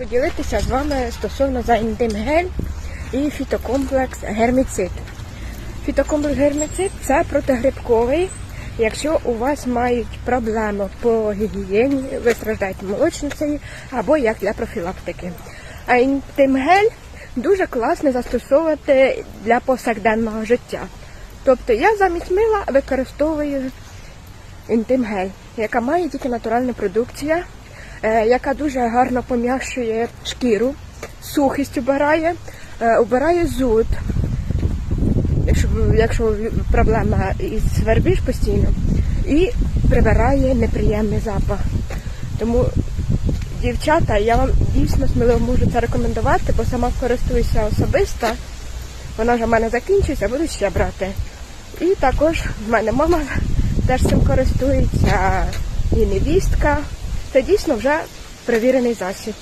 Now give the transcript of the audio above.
поділитися з вами стосовно гель і фітокомплекс герміцид. Фітокомплекс герміцид це протигрибковий. Якщо у вас мають проблеми по гігієні, ви страждаєте молочницею або як для профілактики. А інтимгель дуже класно застосовувати для повсякденного життя. Тобто я замість мила використовую інтимгель, яка має тільки натуральна продукція, яка дуже гарно пом'якшує шкіру, сухість убирає, е, убирає зуд, якщо, якщо проблема із свербіж постійно, і прибирає неприємний запах. Тому, дівчата, я вам дійсно сміливо можу це рекомендувати, бо сама користуюся особисто. Вона вже в мене закінчується, буду ще брати. І також в мене мама теж цим користується, і невістка. Це дійсно вже перевірений засіб.